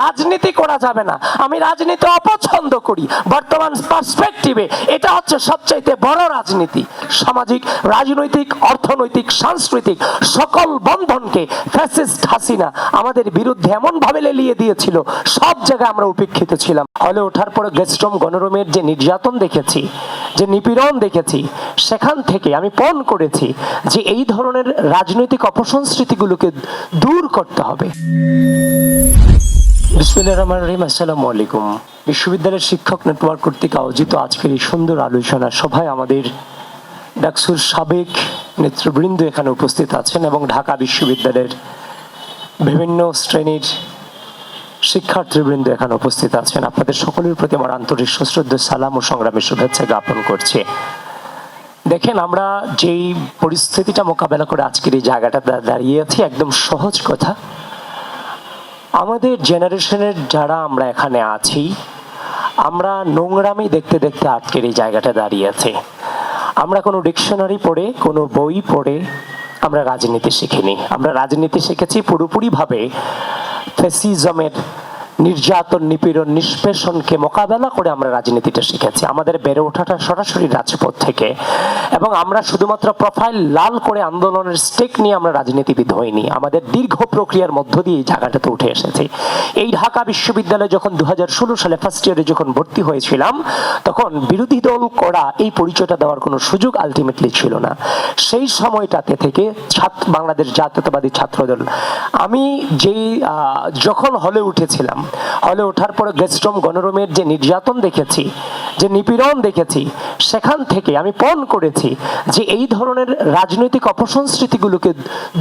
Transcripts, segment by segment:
রাজনীতি করা যাবে না। আমি রাজনীতি অপছন্দ করি। বর্তমান পার্সপেক্টিভে এটা হচ্ছে সবচাইতে বড় রাজনীতি। সামাজিক, রাজনৈতিক, অর্থনৈতিক, সাংস্কৃতিক সকল বন্ধনকে ফ্যাসিস্ট হাসিনা আমাদের বিরুদ্ধে এমন ভাবে লেলিয়ে দিয়েছিল, সব জায়গায় আমরা উপেক্ষিত ছিলাম। হলে ওঠার পরে গেস্টম গণরমের যে নির্যাতন দেখেছি, যে নিপীড়ন দেখেছি, সেখান থেকে আমি পণ করেছি যে এই ধরনের রাজনৈতিক অপসংস্কৃতিগুলোকে দূর করতে হবে। রহিম, আসসালামু আলাইকুম। বিশ্ববিদ্যালয়ের শিক্ষক নেটওয়ার্ক কর্তৃক আয়োজিত আজকের এই সুন্দর আলোচনা সভায় আমাদের ডাকসুর সাবেক নেতৃবৃন্দ এখানে উপস্থিত আছেন এবং ঢাকা বিশ্ববিদ্যালয়ের বিভিন্ন শ্রেণির শিক্ষার্থীবৃন্দ এখানে উপস্থিত আছেন। আপনাদের সকলের প্রতি আমার আন্তরিক সশ্রদ্ধ সালাম ও সংগ্রামের শুভেচ্ছা জ্ঞাপন করছি। দেখেন, আমরা যেই পরিস্থিতিটা মোকাবেলা করে আজকের এই জায়গাটা দাঁড়িয়ে আছি, একদম সহজ কথা। আমাদের জেনারেশনের যারা আমরা এখানে আছি, আমরা নোংরামি দেখতে দেখতে আজকের এই জায়গাটা দাঁড়িয়ে আছে। আমরা কোনো ডিকশনারি পড়ে, কোনো বই পড়ে আমরা রাজনীতি শিখিনি। আমরা রাজনীতি শিখেছি পুরোপুরিভাবে ফেসিজমের নির্যাতন, নিপীড়ন, নিষ্পেষণকে মোকাবেলা করে আমরা রাজনীতিটা শিখেছি। আমাদের বেড়ে ওঠাটা সরাসরি রাজপথ থেকে। এবং আমরা শুধুমাত্র প্রোফাইল লাল করে আন্দোলনের স্টেক নিয়ে আমরা রাজনীতিবিদ হইনি। আমাদের দীর্ঘ প্রক্রিয়ার মধ্য দিয়ে এই জায়গাটাতে উঠে এসেছি। এই ঢাকা বিশ্ববিদ্যালয়ে যখন দু হাজার ষোলো সালে ফার্স্ট ইয়ারে যখন ভর্তি হয়েছিলাম, তখন বিরোধী দল করা এই পরিচয়টা দেওয়ার কোনো সুযোগ আলটিমেটলি ছিল না। সেই সময়টাতে থেকে ছাত্র বাংলাদেশ জাতীয়তাবাদী ছাত্রদল আমি যেই যখন হলে উঠেছিলাম হলে ওঠার পরে গেস্টম গণরোমের যে নির্যাতন দেখেছি যে নিপীড়ন দেখেছি, সেখান থেকে আমি পণ করেছি যে এই ধরনের রাজনৈতিক অপসংস্কৃতিগুলোকে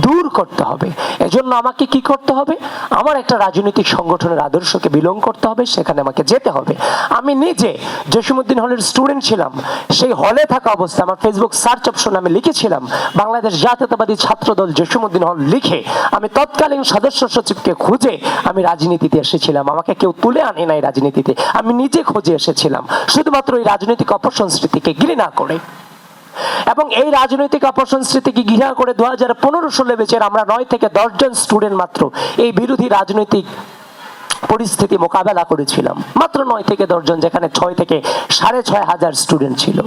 দূর করতে হবে। এজন্য আমাকে কি করতে হবে? আমার একটা রাজনৈতিক সংগঠনের আদর্শকে বিলং করতে হবে, সেখানে আমাকে যেতে হবে। আমি নিজে জসিমুদ্দিন হলের স্টুডেন্ট ছিলাম, সেই হলে থাকা অবস্থায় আমার ফেসবুক সার্চ অপশন আমি লিখেছিলাম, বাংলাদেশ জাতীয়তাবাদী ছাত্রদল জসিমুদ্দিন হল লিখে আমি তৎকালীন সদস্য সচিবকে খুঁজে আমি রাজনীতিতে এসেছিলাম। আমাকে কেউ তুলে আনে নাই রাজনীতিতে, আমি নিজে খুঁজে এসেছিলাম। শুধুমাত্র এই রাজনৈতিক অপসংস্কৃতিকে ঘৃণা করে। এবং এই রাজনৈতিক অপসংস্কৃতিকে ঘৃণা করে দু হাজার পনেরো ষোলো বেচের আমরা নয় থেকে দশজন স্টুডেন্ট মাত্র এই বিরোধী রাজনৈতিক পরিস্থিতি মোকাবেলা করেছিলাম। মাত্র নয় থেকে দশজন যেখানে ছয় থেকে সাড়ে ছয় হাজার স্টুডেন্ট ছিল।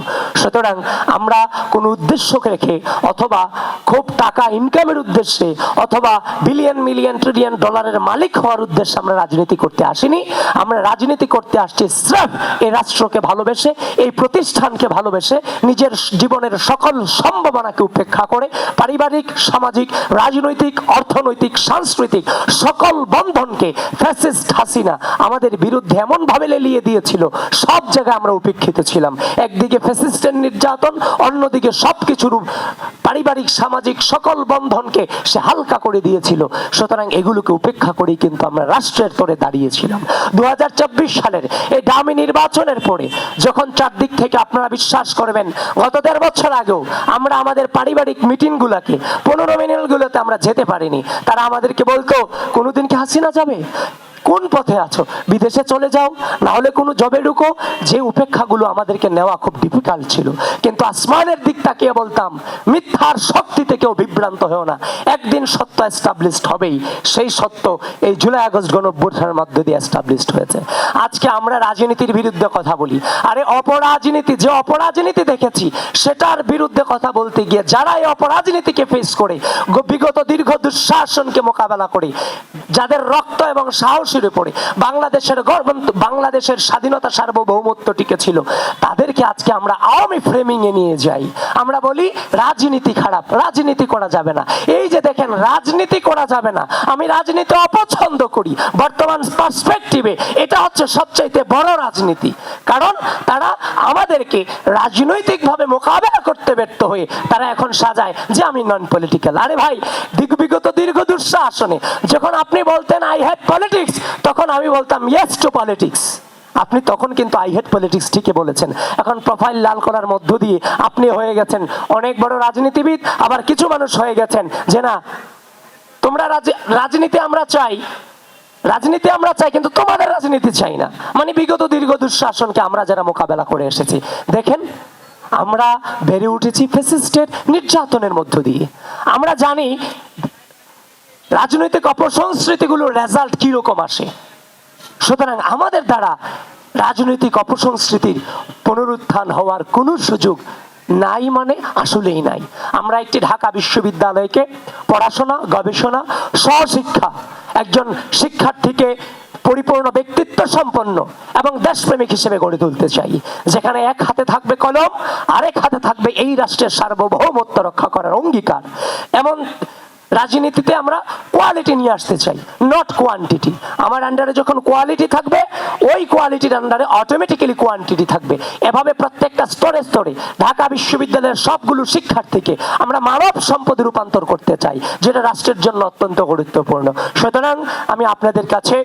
সুতরাং আমরা কোনো উদ্দেশ্য রেখে অথবা খুব টাকা ইনকামের উদ্দেশ্যে অথবা বিলিয়ন মিলিয়ন ট্রিলিয়ন ডলারের মালিক হওয়ার উদ্দেশ্যে আমরা রাজনীতি করতে আসিনি। আমরা রাজনীতি করতে আসছি স্রেফ এই রাষ্ট্রকে ভালোবেসে, এই প্রতিষ্ঠানকে ভালোবেসে, নিজের জীবনের সকল সম্ভাবনাকে উপেক্ষা করে পারিবারিক, সামাজিক, রাজনৈতিক, অর্থনৈতিক, সাংস্কৃতিক সকল বন্ধনকে ফ্যাসিস্ট হাসিনা আমাদের বিরুদ্ধে এমন ভাবে লেলিয়ে দিয়েছিল, সব জায়গায় আমরা উপেক্ষিত ছিলাম। একদিকে ফ্যাসিস্টের নির্যাতন, অন্যদিকে সবকিছুর পারিবারিক, সামাজিক সকল বন্ধনকে সে হালকা করে দিয়েছিল। সুতরাং এগুলোকে উপেক্ষা করেই কিন্তু আমরা রাষ্ট্রের তোরে দাঁড়িয়েছিলাম। দুহাজার চব্বিশ সালের এই দামি নির্বাচনের পরে যখন চারদিক থেকে আপনারা বিশ্বাস করবেন, গত দেড় বছর আগেও আমরা আমাদের পারিবারিক মিটিং মিটিংগুলোকে, পনেরো মিনিটগুলোতে আমরা যেতে পারিনি। তারা আমাদেরকে বলতো, কোনোদিন কি হাসিনা যাবে? কোন পথে আছো? বিদেশে চলে যাও না হলে কোনো জবে ঢুকো। যে উপেক্ষাগুলো আমাদেরকে নেওয়া খুব ডিফিকাল্ট ছিল। কিন্তু আসমানের দিক তাকিয়ে বলতাম, মিথ্যার শক্তি থেকেও বিভ্রান্ত হও না। একদিন সত্য এস্টাবলিশড হবেই। সেই সত্য এই জুলাই আগস্ট গণঅভ্যুত্থানের মধ্য দিয়ে এস্টাবলিশড হয়েছে। আজকে আমরা রাজনীতির বিরুদ্ধে কথা বলি। আরে অপরাজনীতি, যে অপরাজনীতি দেখেছি, সেটার বিরুদ্ধে কথা বলতে গিয়ে যারা এই অপরাজনীতিকে ফেস করে বিগত দীর্ঘ দুঃশাসনকে মোকাবেলা করে, যাদের রক্ত এবং সাহসের উপরে বাংলাদেশের গর্ব বাংলাদেশের স্বাধীনতা সার্বভৌমত্ব টিকে ছিল। তাদেরকে আজকে আমরা আওয়ামী ফ্রেমিং এ নিয়ে যাই। আমরা বলি, রাজনীতি খারাপ, রাজনীতি করা যাবে না। এই যে দেখেন, রাজনীতি করা যাবে না। আমি রাজনীতি অপছন্দ করি। বর্তমান পার্সপেক্টিভে এটা হচ্ছে সবচাইতে বড় রাজনীতি। কারণ তারা আমাদেরকে রাজনৈতিকভাবে মোকাবেলা করতে ব্যর্থ হয়ে তারা এখন সাজায় যে আমি নন পলিটিক্যাল আরে ভাই বিগত দীর্ঘ দুঃশাসনে যখন আপনি বলতেন আই হ্যাভ পলিটিক্স তখন আমি বলতাম ইয়েস টু পলিটিক্স আপনি তখন কিন্তু আই হেড পলিটিক্স ঠিকই বলেছেন। এখন প্রোফাইল লাল করার মধ্য দিয়ে আপনি হয়ে গেছেন অনেক বড় রাজনীতিবিদ, আবার কিছু মানুষ হয়ে গেছেন যে না, তোমরা রাজনীতি আমরা চাই, রাজনীতি আমরা চাই, কিন্তু তোমাদের রাজনীতি চাই না। মানে বিগত দীর্ঘ দুঃশাসনকে আমরা যারা মোকাবেলা করে এসেছি, দেখেন, আমরা বেড়ে উঠেছি ফেসিস্টের নির্যাতনের মধ্য দিয়ে। আমরা জানি রাজনৈতিক অপসংস্কৃতিগুলোর রেজাল্ট কীরকম আসে? সুতরাং আমাদের দ্বারা রাজনৈতিক অপসংস্কৃতির পুনরুত্থান হওয়ার কোনো সুযোগ নাই মানে আসলেই নাই। আমরা একটি ঢাকা বিশ্ববিদ্যালয়কে পড়াশোনা, গবেষণা সহশিক্ষা একজন শিক্ষার্থীকে পরিপূর্ণ ব্যক্তিত্ব সম্পন্ন এবং দেশপ্রেমিক হিসেবে গড়ে তুলতে চাই। যেখানে এক হাতে থাকবে কলম, আরেক হাতে থাকবে এই রাষ্ট্রের সার্বভৌমত্ব রক্ষা করার অঙ্গীকার। এমন রাজনীতিতে আমরা কোয়ালিটি নিয়ে আসতে চাই নট কোয়ান্টিটি আমার আন্ডারে যখন কোয়ালিটি থাকবে, ওই কোয়ালিটির আন্ডারে অটোমেটিক্যালি কোয়ান্টিটি থাকবে। এভাবে প্রত্যেকটা স্তরে স্তরে ঢাকা বিশ্ববিদ্যালয়ের সবগুলো শিক্ষার্থীকে আমরা মানব সম্পদে রূপান্তর করতে চাই, যেটা রাষ্ট্রের জন্য অত্যন্ত গুরুত্বপূর্ণ। সুতরাং আমি আপনাদের কাছে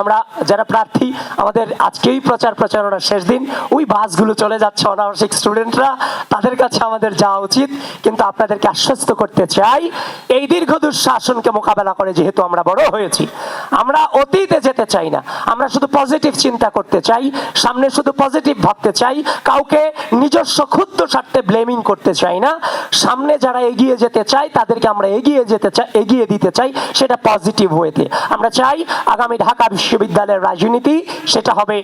আমরা যারা প্রার্থী, আমাদের আজকেই প্রচার প্রচারণার শেষ দিন। ওই বাসগুলো চলে যাচ্ছে অনাবাসিক স্টুডেন্টরা তাদের কাছে আমাদের যাওয়া উচিত। কিন্তু আপনাদেরকে আশ্বস্ত করতে চাই, এই দীর্ঘ দুঃশাসনকে মোকাবেলা করে যেহেতু আমরা বড় হয়েছি। আমরা অতীতে যেতে চাই না। আমরা শুধু পজিটিভ চিন্তা করতে চাই, সামনে শুধু পজিটিভ ভাবতে চাই, কাউকে নিজস্ব ক্ষুদ্র স্বার্থে ব্লেমিং করতে চাই না। সামনে যারা এগিয়ে যেতে চাই তাদেরকে আমরা এগিয়ে যেতে চাই, এগিয়ে দিতে চাই, সেটা পজিটিভ ওয়েতে আমরা চাই আগামী ঢাকা বিশ্ববিদ্যালয়ের রাজনীতি সেটা হবে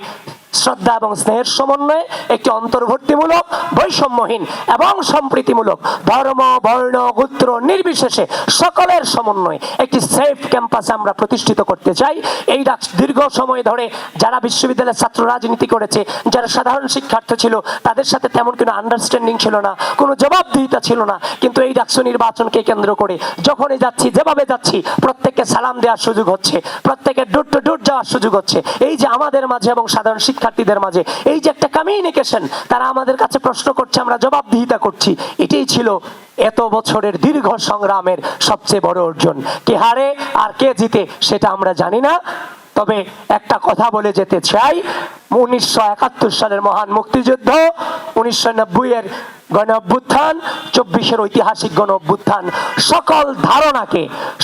শ্রদ্ধা এবং স্নেহের সমন্বয়ে একটি অন্তর্ভুক্তিমূলক, বৈষম্যহীন এবং সম্প্রীতিমূলক ধর্ম, বর্ণ, গোত্র নির্বিশেষে সকলের সমন্বয়ে একটি সেফ ক্যাম্পাসে আমরা প্রতিষ্ঠিত করতে চাই। এই দীর্ঘ সময় ধরে যারা বিশ্ববিদ্যালয়ের ছাত্র রাজনীতি করেছে, যারা সাধারণ শিক্ষার্থী ছিল, তাদের সাথে তেমন কোনো আন্ডারস্ট্যান্ডিং ছিল না, কোনো জবাবদিহিতা ছিল না। কিন্তু এই ডাকসু নির্বাচনকে কেন্দ্র করে যখনই যাচ্ছি, যেভাবে যাচ্ছি, প্রত্যেককে সালাম দেওয়ার সুযোগ হচ্ছে, প্রত্যেকের ডুট টু ডুট যাওয়ার সুযোগ হচ্ছে। এই যে আমাদের মাঝে এবং সাধারণ শিক্ষার্থীদের মাঝে। এই যে একটা কমিউনিকেশন তারা আমাদের কাছে প্রশ্ন করছে, আমরা জবাবদিহিতা করছি। এটাই ছিল এত বছরের দীর্ঘ সংগ্রামের সবচেয়ে বড় অর্জন। কে হারে আর কে জিতে, সেটা আমরা জানি না। তবে একটা কথা বলে যেতে চাই, উনিশশো একাত্তর সালের মহান মুক্তিযুদ্ধ, উনিশশো নব্বই এর গণ অভ্যুত্থান চব্বিশের ঐতিহাসিক গণ অভ্যুত্থান সকল ধারণাকে,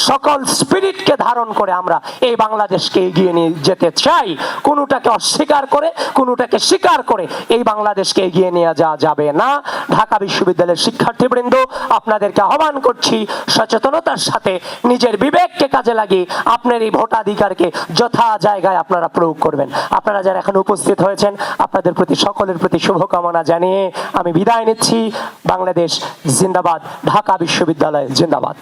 সকল স্পিরিটকে ধারণ করে আমরা এই বাংলাদেশকে এগিয়ে নিয়ে যেতে চাই। কোনোটাকে অস্বীকার করে, কোনোটাকে স্বীকার করে এই বাংলাদেশকে এগিয়ে নিয়ে যাওয়া যাবে না। ঢাকা বিশ্ববিদ্যালয়ের শিক্ষার্থীবৃন্দ, আপনাদেরকে আহ্বান করছি সচেতনতার সাথে, নিজের বিবেককে কাজে লাগিয়ে আপনার এই ভোটাধিকারকে যথা জায়গায় আপনারা প্রয়োগ করবেন। আপনারা যারা এখন উপস্থিত হয়েছেন, আপনাদের প্রতি সকলের প্রতি শুভকামনা জানিয়ে আমি বিদায় নিচ্ছি। বাংলাদেশ জিন্দাবাদ ঢাকা বিশ্ববিদ্যালয় জিন্দাবাদ।